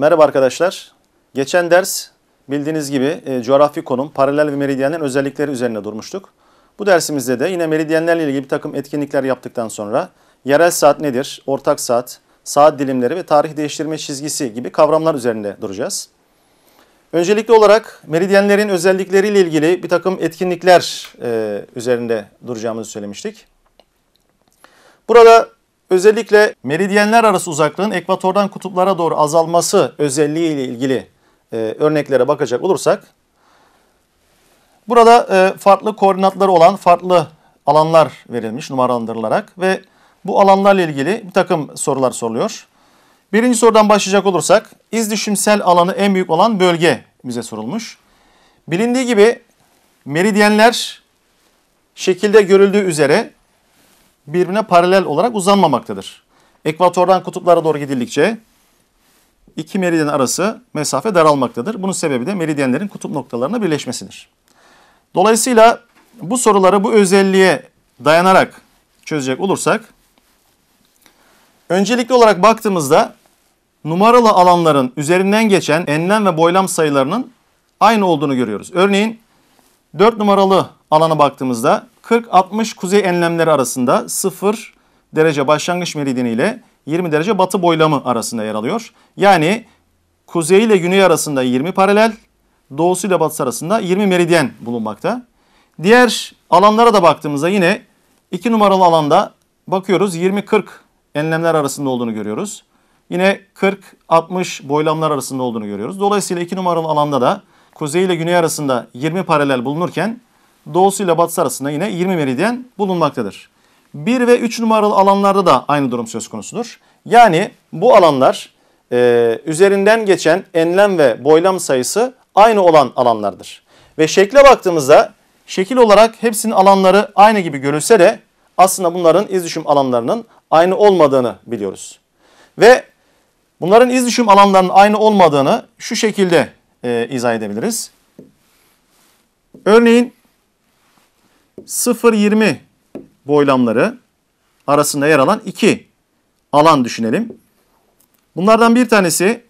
Merhaba arkadaşlar. Geçen ders bildiğiniz gibi e, coğrafi konum, paralel ve meridyenlerin özellikleri üzerine durmuştuk. Bu dersimizde de yine meridyenlerle ilgili bir takım etkinlikler yaptıktan sonra yerel saat nedir, ortak saat, saat dilimleri ve tarih değiştirme çizgisi gibi kavramlar üzerinde duracağız. Öncelikli olarak meridyenlerin özellikleriyle ilgili bir takım etkinlikler e, üzerinde duracağımızı söylemiştik. Burada özellikle meridyenler arası uzaklığın ekvatordan kutuplara doğru azalması özelliği ile ilgili e, örneklere bakacak olursak, burada e, farklı koordinatları olan farklı alanlar verilmiş numaralandırılarak ve bu alanlarla ilgili bir takım sorular soruluyor. Birinci sorudan başlayacak olursak, iz düşümsel alanı en büyük olan bölge bize sorulmuş. Bilindiği gibi meridyenler şekilde görüldüğü üzere birbirine paralel olarak uzanmamaktadır. Ekvatordan kutuplara doğru gidildikçe iki meridyen arası mesafe daralmaktadır. Bunun sebebi de meridyenlerin kutup noktalarına birleşmesidir. Dolayısıyla bu soruları bu özelliğe dayanarak çözecek olursak öncelikli olarak baktığımızda numaralı alanların üzerinden geçen enlem ve boylam sayılarının aynı olduğunu görüyoruz. Örneğin 4 numaralı alana baktığımızda 40-60 kuzey enlemleri arasında 0 derece başlangıç meridyeni ile 20 derece batı boylamı arasında yer alıyor. Yani kuzey ile güney arasında 20 paralel, doğusu ile batısı arasında 20 meridyen bulunmakta. Diğer alanlara da baktığımızda yine 2 numaralı alanda bakıyoruz 20-40 enlemler arasında olduğunu görüyoruz. Yine 40-60 boylamlar arasında olduğunu görüyoruz. Dolayısıyla 2 numaralı alanda da kuzey ile güney arasında 20 paralel bulunurken doğusu ile batısı arasında yine 20 meridyen bulunmaktadır. 1 ve 3 numaralı alanlarda da aynı durum söz konusudur. Yani bu alanlar e, üzerinden geçen enlem ve boylam sayısı aynı olan alanlardır. Ve şekle baktığımızda şekil olarak hepsinin alanları aynı gibi görülse de aslında bunların iz düşüm alanlarının aynı olmadığını biliyoruz. Ve bunların iz düşüm alanlarının aynı olmadığını şu şekilde e, izah edebiliriz. Örneğin 0-20 boylamları arasında yer alan iki alan düşünelim. Bunlardan bir tanesi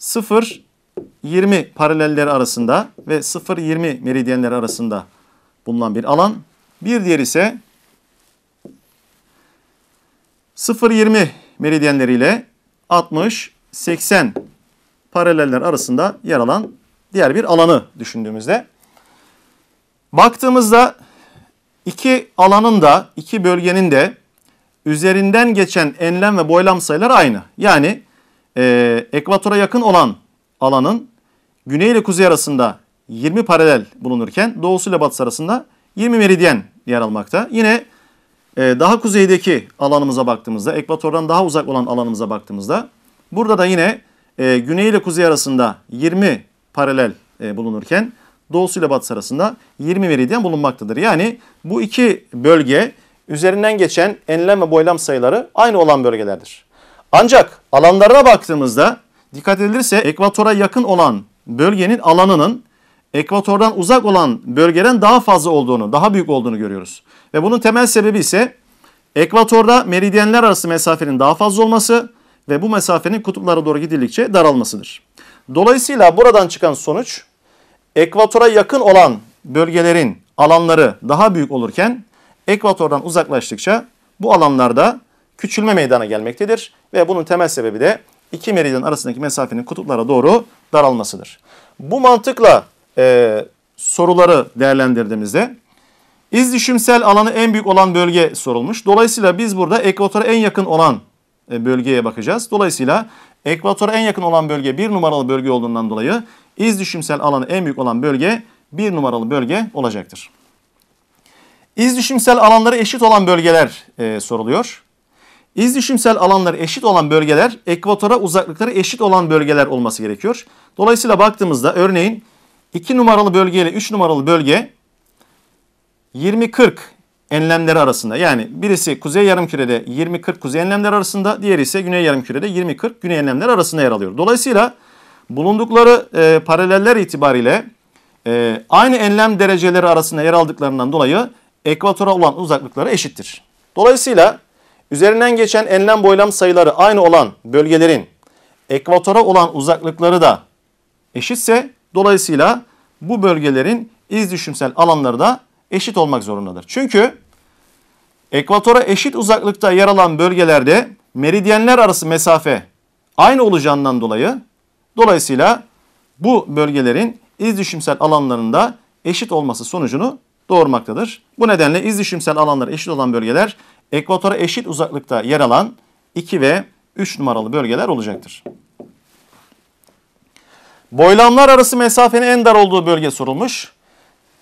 0-20 paralelleri arasında ve 0-20 meridyenleri arasında bulunan bir alan. Bir diğeri ise 0-20 meridyenleriyle 60-80 paraleller arasında yer alan diğer bir alanı düşündüğümüzde baktığımızda iki alanın da iki bölgenin de üzerinden geçen enlem ve boylam sayıları aynı. Yani e, ekvatora yakın olan alanın güney ile kuzey arasında 20 paralel bulunurken doğusu ile batısı arasında 20 meridyen yer almakta. Yine e, daha kuzeydeki alanımıza baktığımızda, ekvatordan daha uzak olan alanımıza baktığımızda burada da yine e, güney ile kuzey arasında 20 paralel e, bulunurken doğusu ile batısı arasında 20 meridyen bulunmaktadır. Yani bu iki bölge üzerinden geçen enlem ve boylam sayıları aynı olan bölgelerdir. Ancak alanlarına baktığımızda dikkat edilirse ekvatora yakın olan bölgenin alanının ekvatordan uzak olan bölgeden daha fazla olduğunu, daha büyük olduğunu görüyoruz. Ve bunun temel sebebi ise ekvatorda meridyenler arası mesafenin daha fazla olması ve bu mesafenin kutuplara doğru gidildikçe daralmasıdır. Dolayısıyla buradan çıkan sonuç ekvatora yakın olan bölgelerin alanları daha büyük olurken ekvatordan uzaklaştıkça bu alanlarda küçülme meydana gelmektedir ve bunun temel sebebi de iki meridyen arasındaki mesafenin kutuplara doğru daralmasıdır. Bu mantıkla e, soruları değerlendirdiğimizde iz düşümsel alanı en büyük olan bölge sorulmuş. Dolayısıyla biz burada ekvatora en yakın olan e, bölgeye bakacağız. Dolayısıyla ekvatora en yakın olan bölge bir numaralı bölge olduğundan dolayı iz düşümsel alanı en büyük olan bölge bir numaralı bölge olacaktır. İz düşümsel alanları eşit olan bölgeler e, soruluyor. İz düşümsel alanları eşit olan bölgeler ekvatora uzaklıkları eşit olan bölgeler olması gerekiyor. Dolayısıyla baktığımızda örneğin 2 numaralı bölge ile 3 numaralı bölge 20-40 enlemleri arasında. Yani birisi kuzey yarımkürede 20-40 kuzey enlemleri arasında, diğeri ise güney yarımkürede 20-40 güney enlemleri arasında yer alıyor. Dolayısıyla bulundukları e, paraleller itibariyle e, aynı enlem dereceleri arasında yer aldıklarından dolayı ekvatora olan uzaklıkları eşittir. Dolayısıyla üzerinden geçen enlem boylam sayıları aynı olan bölgelerin ekvatora olan uzaklıkları da eşitse dolayısıyla bu bölgelerin iz düşümsel alanları da eşit olmak zorundadır. Çünkü ekvatora eşit uzaklıkta yer alan bölgelerde meridyenler arası mesafe aynı olacağından dolayı dolayısıyla bu bölgelerin iz düşümsel alanlarında eşit olması sonucunu doğurmaktadır. Bu nedenle iz düşümsel alanları eşit olan bölgeler ekvatora eşit uzaklıkta yer alan 2 ve 3 numaralı bölgeler olacaktır. Boylamlar arası mesafenin en dar olduğu bölge sorulmuş.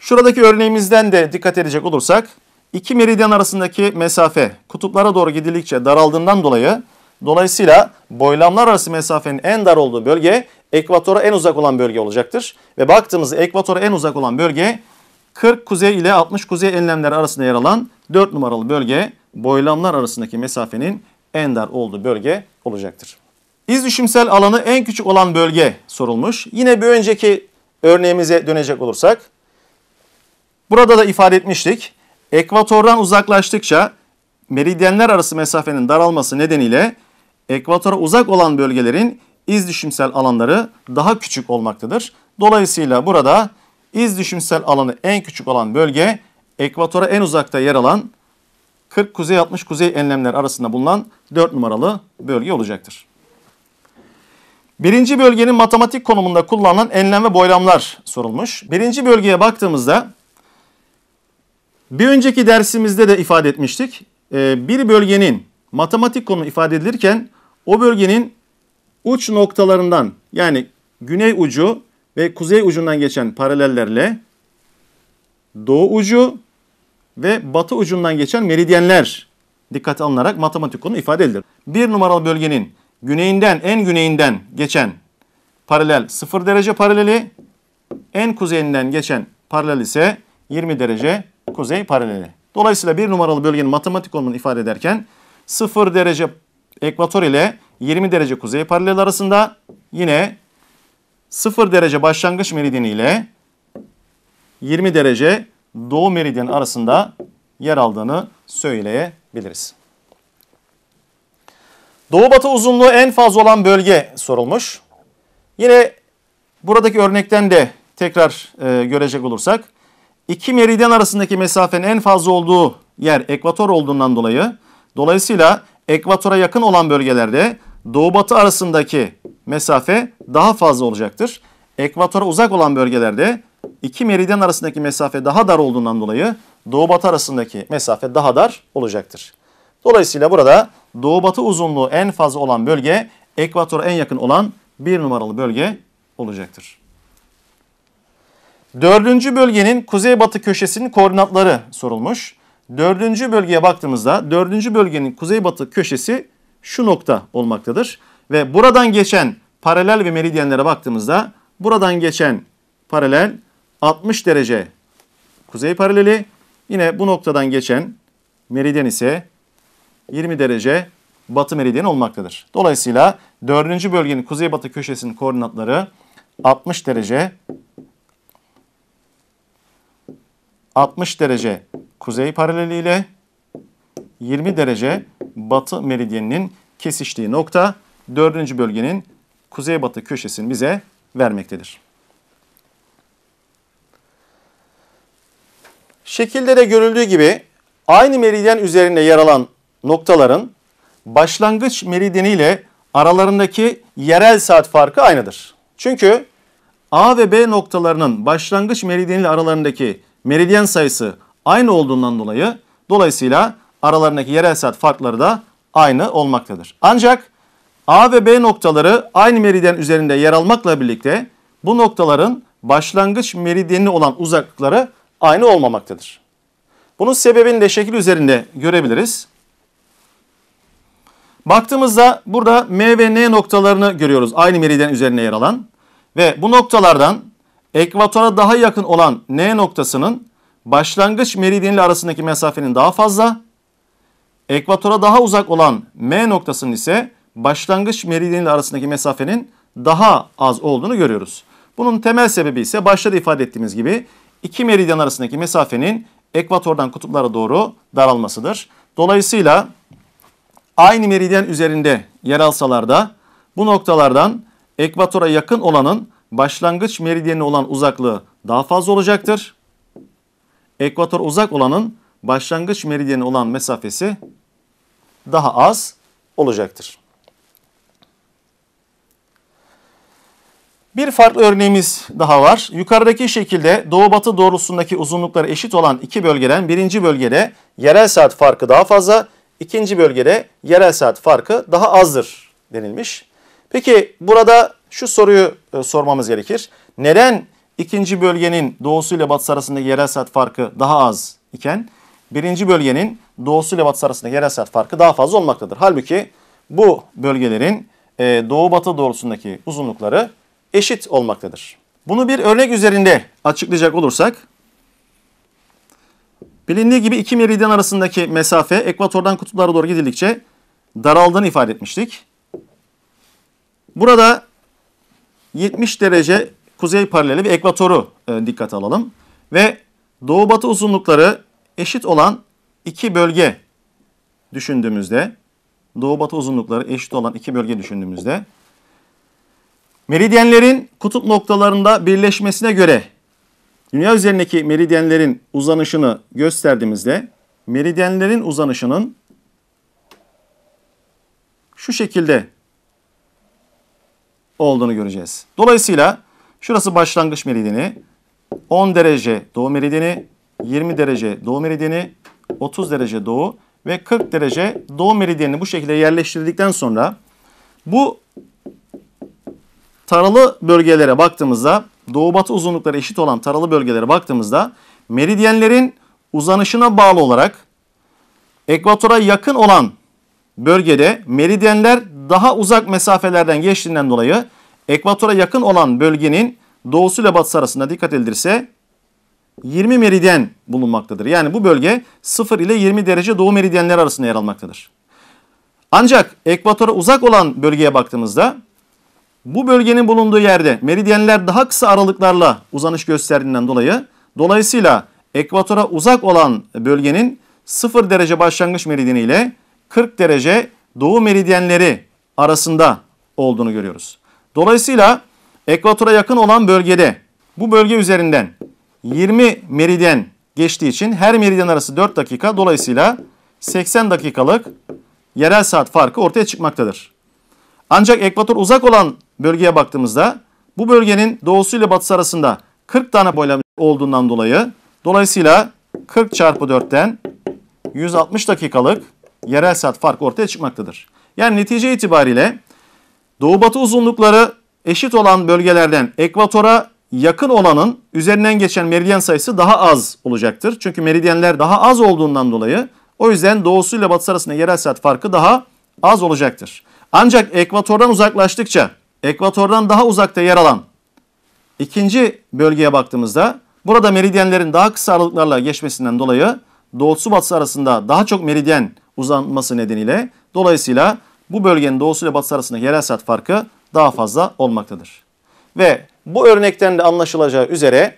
Şuradaki örneğimizden de dikkat edecek olursak iki meridyen arasındaki mesafe kutuplara doğru gidildikçe daraldığından dolayı dolayısıyla boylamlar arası mesafenin en dar olduğu bölge ekvatora en uzak olan bölge olacaktır. Ve baktığımızda ekvatora en uzak olan bölge 40 kuzey ile 60 kuzey enlemleri arasında yer alan 4 numaralı bölge boylamlar arasındaki mesafenin en dar olduğu bölge olacaktır. İz düşümsel alanı en küçük olan bölge sorulmuş. Yine bir önceki örneğimize dönecek olursak burada da ifade etmiştik. Ekvatordan uzaklaştıkça meridyenler arası mesafenin daralması nedeniyle ekvatora uzak olan bölgelerin iz düşümsel alanları daha küçük olmaktadır. Dolayısıyla burada iz düşümsel alanı en küçük olan bölge ekvatora en uzakta yer alan 40 kuzey 60 kuzey enlemler arasında bulunan 4 numaralı bölge olacaktır. Birinci bölgenin matematik konumunda kullanılan enlem ve boylamlar sorulmuş. Birinci bölgeye baktığımızda bir önceki dersimizde de ifade etmiştik. Ee, bir bölgenin matematik konumu ifade edilirken o bölgenin uç noktalarından yani güney ucu ve kuzey ucundan geçen paralellerle doğu ucu ve batı ucundan geçen meridyenler dikkate alınarak matematik konu ifade edilir. Bir numaralı bölgenin güneyinden en güneyinden geçen paralel 0 derece paraleli, en kuzeyinden geçen paralel ise 20 derece kuzey paraleli. Dolayısıyla bir numaralı bölgenin matematik konumunu ifade ederken 0 derece ekvator ile 20 derece kuzey paralel arasında yine 0 derece başlangıç meridyeni ile 20 derece doğu meridyen arasında yer aldığını söyleyebiliriz. Doğu batı uzunluğu en fazla olan bölge sorulmuş. Yine buradaki örnekten de tekrar e, görecek olursak iki meridyen arasındaki mesafenin en fazla olduğu yer ekvator olduğundan dolayı dolayısıyla ekvatora yakın olan bölgelerde doğu batı arasındaki mesafe daha fazla olacaktır. Ekvatora uzak olan bölgelerde iki meridyen arasındaki mesafe daha dar olduğundan dolayı doğu batı arasındaki mesafe daha dar olacaktır. Dolayısıyla burada doğu batı uzunluğu en fazla olan bölge ekvatora en yakın olan bir numaralı bölge olacaktır. Dördüncü bölgenin kuzeybatı köşesinin koordinatları sorulmuş. Dördüncü bölgeye baktığımızda dördüncü bölgenin kuzeybatı köşesi şu nokta olmaktadır. Ve buradan geçen paralel ve meridyenlere baktığımızda buradan geçen paralel 60 derece kuzey paraleli. Yine bu noktadan geçen meridyen ise 20 derece batı meridyen olmaktadır. Dolayısıyla 4. bölgenin kuzeybatı köşesinin koordinatları 60 derece 60 derece kuzey paraleli ile 20 derece batı meridyeninin kesiştiği nokta 4. bölgenin kuzeybatı köşesini bize vermektedir. Şekilde de görüldüğü gibi aynı meridyen üzerinde yer alan noktaların başlangıç meridyeni ile aralarındaki yerel saat farkı aynıdır. Çünkü A ve B noktalarının başlangıç meridyeni ile aralarındaki meridyen sayısı aynı olduğundan dolayı dolayısıyla aralarındaki yerel saat farkları da aynı olmaktadır. Ancak A ve B noktaları aynı meridyen üzerinde yer almakla birlikte bu noktaların başlangıç meridyeni olan uzaklıkları aynı olmamaktadır. Bunun sebebini de şekil üzerinde görebiliriz. Baktığımızda burada M ve N noktalarını görüyoruz aynı meridyen üzerine yer alan. Ve bu noktalardan ekvatora daha yakın olan N noktasının başlangıç meridyenle arasındaki mesafenin daha fazla, ekvatora daha uzak olan M noktasının ise başlangıç meridyenle arasındaki mesafenin daha az olduğunu görüyoruz. Bunun temel sebebi ise başta da ifade ettiğimiz gibi iki meridyen arasındaki mesafenin ekvatordan kutuplara doğru daralmasıdır. Dolayısıyla aynı meridyen üzerinde yer alsalar da Bu noktalardan ekvatora yakın olanın başlangıç meridyeni olan uzaklığı daha fazla olacaktır. Ekvator uzak olanın başlangıç meridyeni olan mesafesi daha az olacaktır. Bir farklı örneğimiz daha var. Yukarıdaki şekilde doğu batı doğrultusundaki uzunlukları eşit olan iki bölgeden birinci bölgede yerel saat farkı daha fazla, ikinci bölgede yerel saat farkı daha azdır denilmiş. Peki burada şu soruyu e, sormamız gerekir. Neden ikinci bölgenin doğusu ile batısı arasındaki yerel saat farkı daha az iken birinci bölgenin doğusu ile batısı arasındaki yerel saat farkı daha fazla olmaktadır. Halbuki bu bölgelerin e, doğu batı doğrultusundaki uzunlukları eşit olmaktadır. Bunu bir örnek üzerinde açıklayacak olursak bilindiği gibi iki meridyen arasındaki mesafe ekvatordan kutuplara doğru gidildikçe daraldığını ifade etmiştik. Burada 70 derece kuzey paraleli bir ekvatoru e, dikkate alalım. Ve doğu batı uzunlukları eşit olan iki bölge düşündüğümüzde, doğu batı uzunlukları eşit olan iki bölge düşündüğümüzde, meridyenlerin kutup noktalarında birleşmesine göre dünya üzerindeki meridyenlerin uzanışını gösterdiğimizde, meridyenlerin uzanışının şu şekilde olduğunu göreceğiz. Dolayısıyla şurası başlangıç meridyeni, 10 derece doğu meridyeni, 20 derece doğu meridyeni, 30 derece doğu ve 40 derece doğu meridyenini bu şekilde yerleştirdikten sonra bu taralı bölgelere baktığımızda doğu batı uzunlukları eşit olan taralı bölgelere baktığımızda meridyenlerin uzanışına bağlı olarak ekvatora yakın olan bölgede meridyenler daha uzak mesafelerden geçtiğinden dolayı ekvatora yakın olan bölgenin doğusu ile batısı arasında dikkat edilirse 20 meridyen bulunmaktadır. Yani bu bölge 0 ile 20 derece doğu meridyenler arasında yer almaktadır. Ancak ekvatora uzak olan bölgeye baktığımızda bu bölgenin bulunduğu yerde meridyenler daha kısa aralıklarla uzanış gösterdiğinden dolayı dolayısıyla ekvatora uzak olan bölgenin 0 derece başlangıç meridyeni ile 40 derece doğu meridyenleri arasında olduğunu görüyoruz. Dolayısıyla ekvatora yakın olan bölgede bu bölge üzerinden 20 meridyen geçtiği için her meridyen arası 4 dakika dolayısıyla 80 dakikalık yerel saat farkı ortaya çıkmaktadır. Ancak ekvator uzak olan bölgeye baktığımızda bu bölgenin doğusu ile batısı arasında 40 tane boylam olduğundan dolayı dolayısıyla 40 çarpı 4'ten 160 dakikalık yerel saat farkı ortaya çıkmaktadır. Yani netice itibariyle doğu batı uzunlukları eşit olan bölgelerden ekvatora yakın olanın üzerinden geçen meridyen sayısı daha az olacaktır. Çünkü meridyenler daha az olduğundan dolayı o yüzden doğusu ile batısı arasında yerel saat farkı daha az olacaktır. Ancak ekvatordan uzaklaştıkça ekvatordan daha uzakta yer alan ikinci bölgeye baktığımızda burada meridyenlerin daha kısa aralıklarla geçmesinden dolayı doğusu batısı arasında daha çok meridyen uzanması nedeniyle dolayısıyla bu bölgenin doğusu ile batısı arasında yerel saat farkı daha fazla olmaktadır. Ve bu örnekten de anlaşılacağı üzere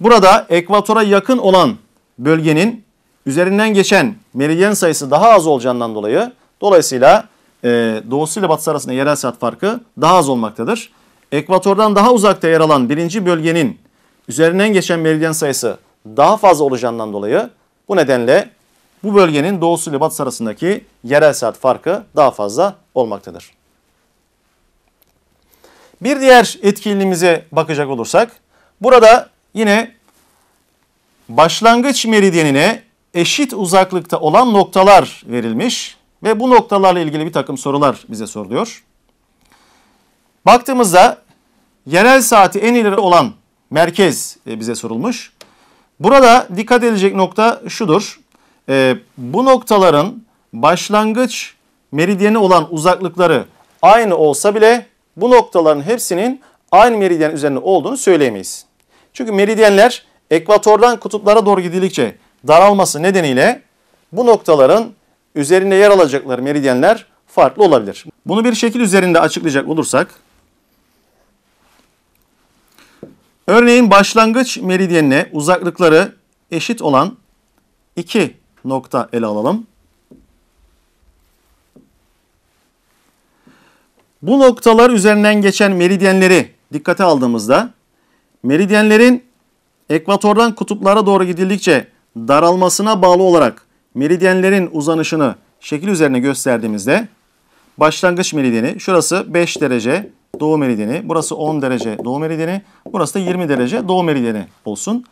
burada ekvatora yakın olan bölgenin üzerinden geçen meridyen sayısı daha az olacağından dolayı dolayısıyla e, doğusu ile batısı arasında yerel saat farkı daha az olmaktadır. Ekvatordan daha uzakta yer alan birinci bölgenin üzerinden geçen meridyen sayısı daha fazla olacağından dolayı bu nedenle bu bölgenin doğusu ile batısı arasındaki yerel saat farkı daha fazla olmaktadır. Bir diğer etkinliğimize bakacak olursak burada yine başlangıç meridyenine eşit uzaklıkta olan noktalar verilmiş ve bu noktalarla ilgili bir takım sorular bize soruluyor. Baktığımızda yerel saati en ileri olan merkez e, bize sorulmuş. Burada dikkat edilecek nokta şudur. E, bu noktaların başlangıç meridyeni olan uzaklıkları aynı olsa bile bu noktaların hepsinin aynı meridyen üzerinde olduğunu söyleyemeyiz. Çünkü meridyenler ekvatordan kutuplara doğru gidildikçe daralması nedeniyle bu noktaların üzerinde yer alacakları meridyenler farklı olabilir. Bunu bir şekil üzerinde açıklayacak olursak örneğin başlangıç meridyenine uzaklıkları eşit olan iki nokta ele alalım. Bu noktalar üzerinden geçen meridyenleri dikkate aldığımızda meridyenlerin ekvatordan kutuplara doğru gidildikçe daralmasına bağlı olarak meridyenlerin uzanışını şekil üzerine gösterdiğimizde başlangıç meridyeni şurası 5 derece doğu meridyeni, burası 10 derece doğu meridyeni, burası da 20 derece doğu meridyeni olsun.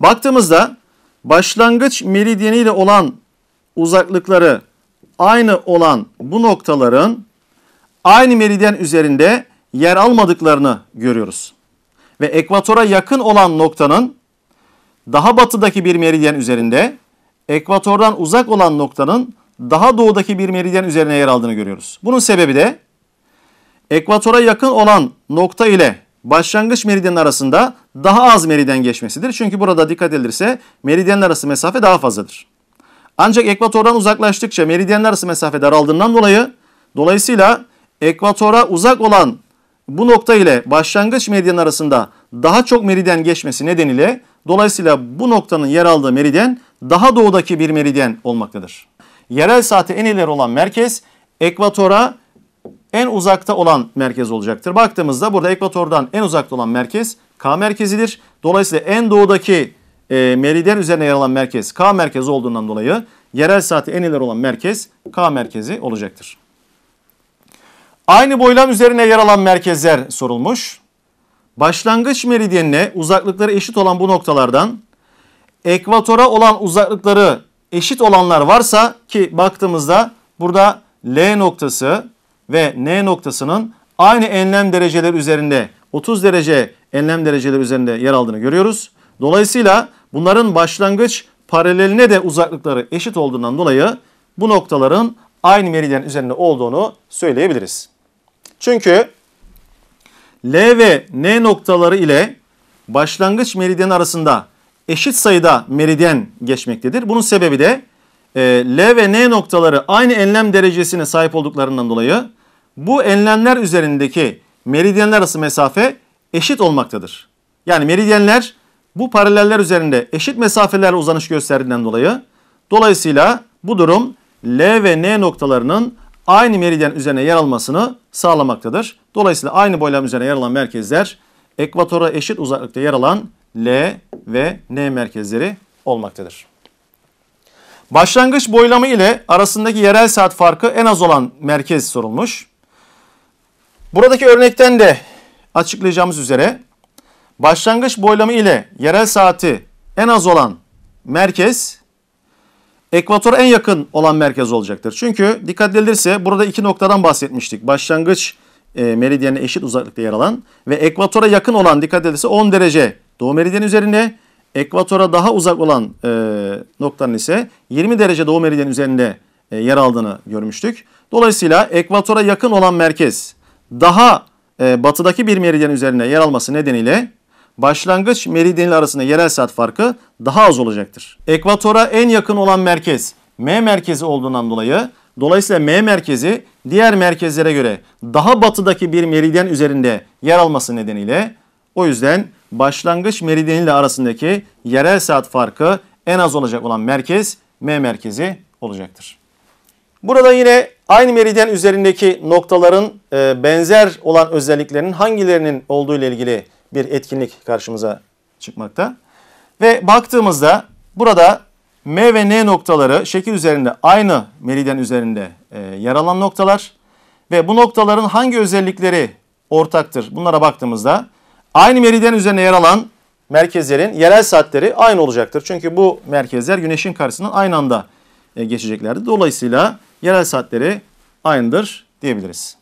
Baktığımızda başlangıç meridyeni ile olan uzaklıkları aynı olan bu noktaların aynı meridyen üzerinde yer almadıklarını görüyoruz. Ve ekvatora yakın olan noktanın daha batıdaki bir meridyen üzerinde, ekvatordan uzak olan noktanın daha doğudaki bir meridyen üzerine yer aldığını görüyoruz. Bunun sebebi de ekvatora yakın olan nokta ile başlangıç meridyen arasında daha az meridyen geçmesidir. Çünkü burada dikkat edilirse meridyenler arası mesafe daha fazladır. Ancak ekvatordan uzaklaştıkça meridyenler arası mesafe daraldığından dolayı dolayısıyla ekvatora uzak olan bu nokta ile başlangıç meridyen arasında daha çok meridyen geçmesi nedeniyle dolayısıyla bu noktanın yer aldığı meridyen daha doğudaki bir meridyen olmaktadır. Yerel saati en ileri olan merkez ekvatora en uzakta olan merkez olacaktır. Baktığımızda burada ekvatordan en uzakta olan merkez K merkezidir. Dolayısıyla en doğudaki e, meridyen üzerine yer alan merkez K merkezi olduğundan dolayı yerel saati en ileri olan merkez K merkezi olacaktır. Aynı boylam üzerine yer alan merkezler sorulmuş. Başlangıç meridyenine uzaklıkları eşit olan bu noktalardan ekvatora olan uzaklıkları eşit olanlar varsa ki baktığımızda burada L noktası ve N noktasının aynı enlem dereceler üzerinde 30 derece enlem dereceler üzerinde yer aldığını görüyoruz. Dolayısıyla bunların başlangıç paraleline de uzaklıkları eşit olduğundan dolayı bu noktaların aynı meridyen üzerinde olduğunu söyleyebiliriz. Çünkü L ve N noktaları ile başlangıç meridyen arasında eşit sayıda meridyen geçmektedir. Bunun sebebi de e, L ve N noktaları aynı enlem derecesine sahip olduklarından dolayı bu enlemler üzerindeki meridyenler arası mesafe eşit olmaktadır. Yani meridyenler bu paraleller üzerinde eşit mesafelerle uzanış gösterdiğinden dolayı dolayısıyla bu durum L ve N noktalarının aynı meridyen üzerine yer almasını sağlamaktadır. Dolayısıyla aynı boylam üzerine yer alan merkezler ekvatora eşit uzaklıkta yer alan L ve N merkezleri olmaktadır. Başlangıç boylamı ile arasındaki yerel saat farkı en az olan merkez sorulmuş. Buradaki örnekten de açıklayacağımız üzere başlangıç boylamı ile yerel saati en az olan merkez ekvatora en yakın olan merkez olacaktır. Çünkü dikkat edilirse burada iki noktadan bahsetmiştik. Başlangıç e, meridyenine eşit uzaklıkta yer alan ve ekvatora yakın olan dikkat edilirse 10 derece doğu meridyen üzerinde ekvatora daha uzak olan e, noktanın ise 20 derece doğu meridyen üzerinde e, yer aldığını görmüştük. Dolayısıyla ekvatora yakın olan merkez daha e, batıdaki bir meridyen üzerine yer alması nedeniyle başlangıç meridyeni arasında yerel saat farkı daha az olacaktır. Ekvatora en yakın olan merkez M merkezi olduğundan dolayı dolayısıyla M merkezi diğer merkezlere göre daha batıdaki bir meridyen üzerinde yer alması nedeniyle o yüzden başlangıç meridyeni ile arasındaki yerel saat farkı en az olacak olan merkez M merkezi olacaktır. Burada yine aynı meridyen üzerindeki noktaların e, benzer olan özelliklerinin hangilerinin olduğu ile ilgili bir etkinlik karşımıza çıkmakta. Ve baktığımızda burada M ve N noktaları şekil üzerinde aynı meridyen üzerinde e, yer alan noktalar ve bu noktaların hangi özellikleri ortaktır bunlara baktığımızda aynı meridyen üzerine yer alan merkezlerin yerel saatleri aynı olacaktır. Çünkü bu merkezler güneşin karşısından aynı anda e, geçeceklerdir. Dolayısıyla yerel saatleri aynıdır diyebiliriz.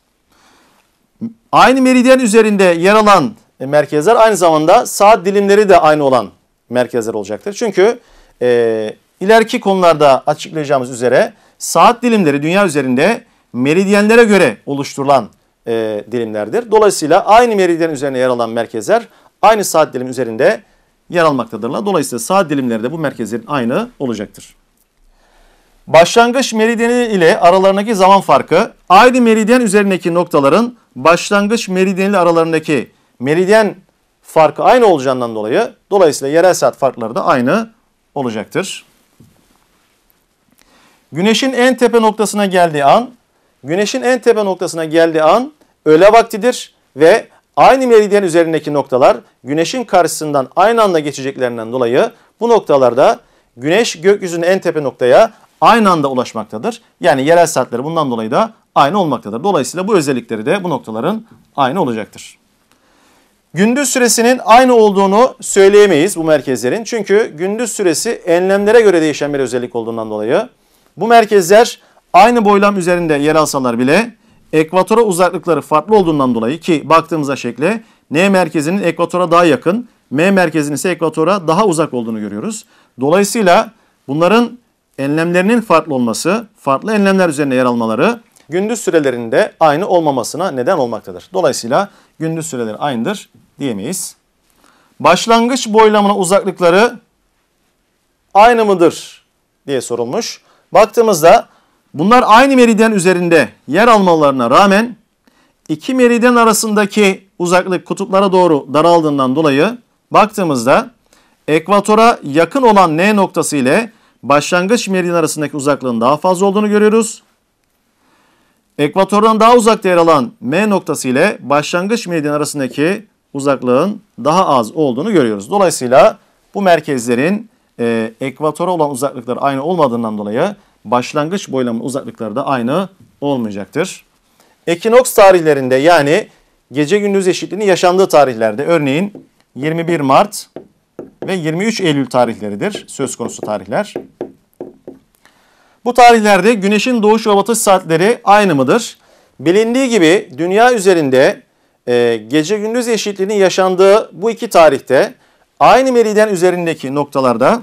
Aynı meridyen üzerinde yer alan e, merkezler aynı zamanda saat dilimleri de aynı olan merkezler olacaktır. Çünkü e, ileriki konularda açıklayacağımız üzere saat dilimleri dünya üzerinde meridyenlere göre oluşturulan e, dilimlerdir. Dolayısıyla aynı meridyen üzerine yer alan merkezler aynı saat dilim üzerinde yer almaktadırlar. Dolayısıyla saat dilimleri de bu merkezlerin aynı olacaktır. Başlangıç meridyeni ile aralarındaki zaman farkı aynı meridyen üzerindeki noktaların başlangıç meridyeni ile aralarındaki meridyen farkı aynı olacağından dolayı dolayısıyla yerel saat farkları da aynı olacaktır. Güneşin en tepe noktasına geldiği an, güneşin en tepe noktasına geldiği an öğle vaktidir ve aynı meridyen üzerindeki noktalar güneşin karşısından aynı anda geçeceklerinden dolayı bu noktalarda güneş gökyüzünün en tepe noktaya aynı anda ulaşmaktadır. Yani yerel saatleri bundan dolayı da aynı olmaktadır. Dolayısıyla bu özellikleri de bu noktaların aynı olacaktır. Gündüz süresinin aynı olduğunu söyleyemeyiz bu merkezlerin. Çünkü gündüz süresi enlemlere göre değişen bir özellik olduğundan dolayı bu merkezler aynı boylam üzerinde yer alsalar bile ekvatora uzaklıkları farklı olduğundan dolayı ki baktığımızda şekle N merkezinin ekvatora daha yakın, M merkezinin ise ekvatora daha uzak olduğunu görüyoruz. Dolayısıyla bunların enlemlerinin farklı olması, farklı enlemler üzerinde yer almaları gündüz sürelerinde aynı olmamasına neden olmaktadır. Dolayısıyla gündüz süreleri aynıdır diyemeyiz. Başlangıç boylamına uzaklıkları aynı mıdır diye sorulmuş. Baktığımızda bunlar aynı meridyen üzerinde yer almalarına rağmen iki meridyen arasındaki uzaklık kutuplara doğru daraldığından dolayı baktığımızda ekvatora yakın olan N noktası ile başlangıç meridyen arasındaki uzaklığın daha fazla olduğunu görüyoruz. Ekvatordan daha uzakta yer alan M noktası ile başlangıç meridyen arasındaki uzaklığın daha az olduğunu görüyoruz. Dolayısıyla bu merkezlerin e, ekvatora olan uzaklıkları aynı olmadığından dolayı başlangıç boylamının uzaklıkları da aynı olmayacaktır. Ekinoks tarihlerinde yani gece gündüz eşitliğinin yaşandığı tarihlerde örneğin 21 Mart ve 23 Eylül tarihleridir söz konusu tarihler. Bu tarihlerde güneşin doğuş ve batış saatleri aynı mıdır? Bilindiği gibi dünya üzerinde e, gece gündüz eşitliğinin yaşandığı bu iki tarihte aynı meridyen üzerindeki noktalarda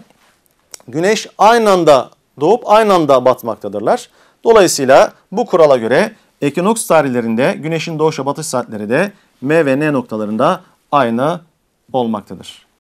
güneş aynı anda doğup aynı anda batmaktadırlar. Dolayısıyla bu kurala göre ekinoks tarihlerinde güneşin doğuş ve batış saatleri de M ve N noktalarında aynı olmaktadır.